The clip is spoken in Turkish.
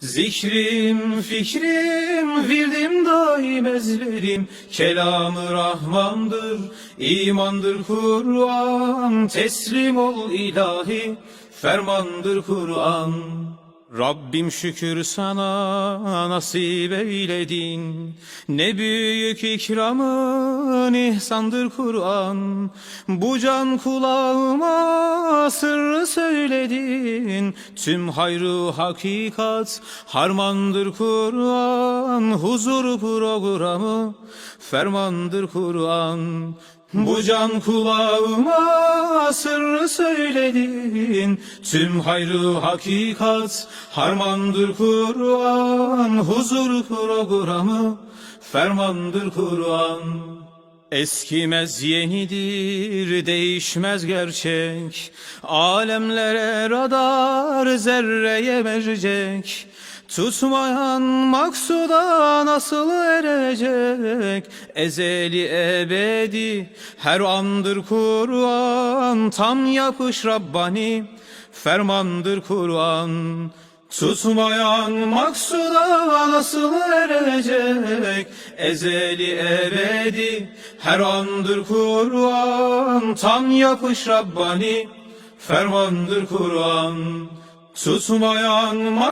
Zikrim, fikrim, virdim daim ezberim. Kelamı Rahmandır, imandır Kur'an. Teslim ol ilahi, fermandır Kur'an Rabbim şükür sana nasip eyledin. Ne büyük ikramın ihsandır Kur'an. Bu can kulağıma sırrı söyledin. Tüm hayrı hakikat harmandır Kur'an. Huzur programı fermandır Kur'an. Bu can kulağıma sırrı söyledin. Tüm hayrı hakikat harmandır Kur'an Huzur programı fermandır Kur'an. Eskimez yenidir değişmez gerçek. Alemlere radar zerreye mercek Tutmayan maksuda nasıl erecek? Ezeli ebedi her andır Kur'an Tam yapış Rabbani. Fermandır Kur'an. Tutmayan maksuda nasıl erecek? Ezeli ebedi her andır Kur'an Tam yapış Rabbani. Fermandır Kur'an. Tutmayan mak-